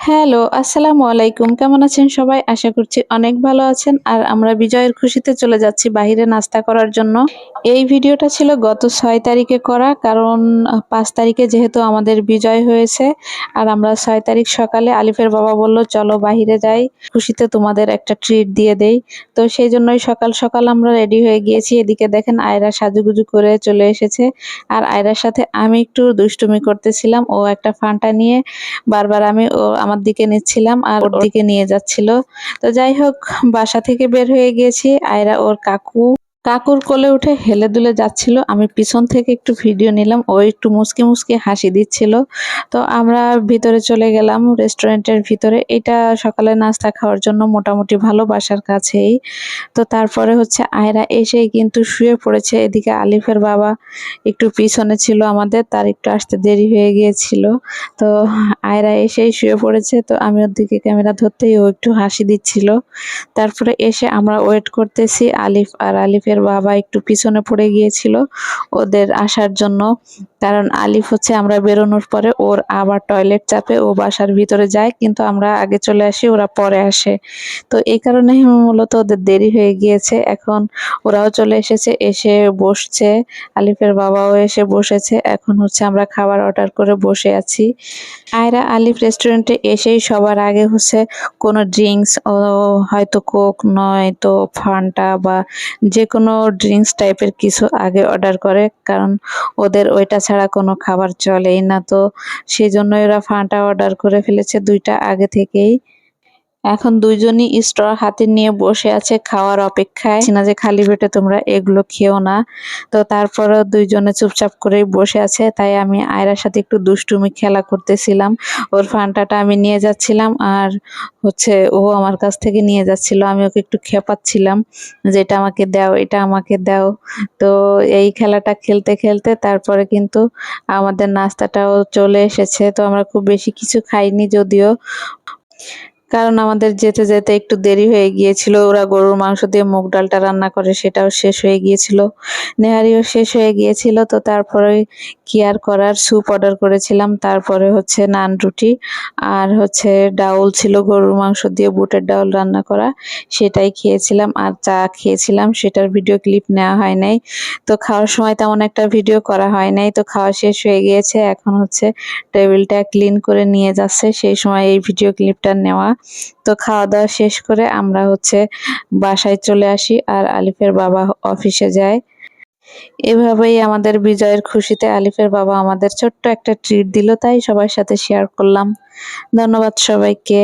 Hello, আসসালামু আলাইকুম। কেমন আছেন সবাই? আশা করছি অনেক ভালো আছেন। আর আমরা বিজয়ের খুশিতে চলে যাচ্ছি বাহিরে নাস্তা করার জন্য। এই ভিডিওটা ছিল গত ছয় তারিখে করা কারণ পাঁচ তারিখে যেহেতু আমাদের বিজয় হয়েছে আর আমরা ছয় তারিখ সকালে আলিফের বাবা বলল, "চলো বাহিরে যাই। খুশিতে তোমাদের একটা ট্রিট দিয়ে দেই।" তো সেই জন্যই সকাল, সকাল আমরা রেডি হয়ে গিয়েছি। এদিকে দেখেন আয়রা সাজুগুজু করে চলে এসেছে। আর আয়রার সাথে আমি একটু দুষ্টুমি করতেছিলাম। ও একটা ফান্টা নিয়ে বারবার আমি ও আমার দিকে নিচ্ছিলাম আর ওর দিকে নিয়ে যাচ্ছিল। তো যাই হোক বাসা থেকে বের হয়ে গিয়েছি। আয়রা ওর কাকু কাকুর কোলে উঠে হেলে দুলে যাচ্ছিল। আমি পিছন থেকে একটু ভিডিও নিলাম, ও একটু মুচকি মুচকি হাসি দিচ্ছিল। তো আমরা ভিতরে চলে গেলাম রেস্টুরেন্টের ভিতরে। এটা সকালে নাস্তা খাওয়ার জন্য মোটামুটি ভালো বাসার কাছেই। তো তারপরে হচ্ছে আয়রা এসেই কিন্তু শুয়ে পড়েছে। এদিকে আলিফের বাবা একটু পিছনে ছিল আমাদের, তার একটু আসতে দেরি হয়ে গিয়েছিল। তো আয়রা এসেই শুয়ে পড়েছে। তো আমি ওর দিকে ক্যামেরা ধরতেই ও একটু হাসি দিচ্ছিল। তারপরে এসে আমরা ওয়েট করতেছি আলিফ আর বাবা একটু পিছনে পড়ে গিয়েছিল। ওদের আসার জন্য কারণ আলিফ হচ্ছে আমরা বেরোনোর পরে ওর আবার টয়লেট চাপে ও বাসার ভিতরে যায়, কিন্তু আমরা আগে চলে আসি, ওরা পরে আসে। তো এই কারণে মূলত ওদের দেরি হয়ে গিয়েছে। এখন ওরাও চলে এসেছে, এসে বসছে, আলিফের বাবাও এসে বসেছে। এখন হচ্ছে আমরা খাবার অর্ডার করে বসে আছি। আয়রা, আলিফ রেস্টুরেন্টে এসেই সবার আগে হচ্ছে কোনো ড্রিঙ্কস হয়তো কোক নয়তো ফান্টা বা যে কোনো ড্রিঙ্কস টাইপের কিছু আগে অর্ডার করে, কারণ ওদের ওইটা ছাড়া কোনো খাবার চলেই না তো। সেই জন্য এরা ফাঁটা অর্ডার করে ফেলেছে দুইটা আগে থেকেই। এখন দুইজনই স্ট্র হাতে নিয়ে বসে আছে খাওয়ার অপেক্ষায়। না যে খালি পেটে তোমরা এগুলো খেও না। তো তারপরেও দুইজনে চুপচাপ করেই বসে আছে, তাই আমি আয়রার সাথে একটু দুষ্টুমি খেলা করতেছিলাম। ওর ফান্টাটা আমি নিয়ে যাচ্ছিলাম আর হচ্ছে ও আমার কাছ থেকে নিয়ে যাচ্ছিল, আমি ওকে একটু খেপাচ্ছিলাম যে এটা আমাকে দাও, এটা আমাকে দাও। তো এই খেলাটা খেলতে খেলতে তারপরে কিন্তু আমাদের নাস্তাটাও চলে এসেছে। তো আমরা খুব বেশি কিছু খাইনি যদিও। কারণ আমাদের যেতে যেতে একটু দেরি হয়ে গিয়েছিল। ওরা গরুর মাংস দিয়ে মুগ ডালটা রান্না করে, সেটাও শেষ হয়ে গিয়েছিল। নেহারিও শেষ হয়ে গিয়েছিল, তো তারপরে কি আর করার? স্যুপ অর্ডার করেছিলাম, তারপরে হচ্ছে নান রুটি আর হচ্ছে ডাউল ছিল গরুর মাংস দিয়ে বুটের ডাউল রান্না করা, সেটাই খেয়েছিলাম আর চা খেয়েছিলাম। সেটার ভিডিও ক্লিপ নেওয়া হয় নাই। তো খাওয়ার সময় তেমন একটা ভিডিও করা হয় নাই, তো খাওয়া শেষ হয়ে গিয়েছে। এখন হচ্ছে টেবিলটা ক্লিন করে নিয়ে যাচ্ছে, সেই সময় এই ভিডিও ক্লিপটা নেওয়া তো খাওয়া দাওয়া শেষ করে আমরা হচ্ছে বাসায় চলে আসি আর আলিফের বাবা অফিসে যায়। এভাবেই আমাদের বিজয়ের খুশিতে আলিফের বাবা আমাদের ছোট্ট একটা ট্রিট দিল, তাই সবার সাথে শেয়ার করলাম। ধন্যবাদ সবাইকে।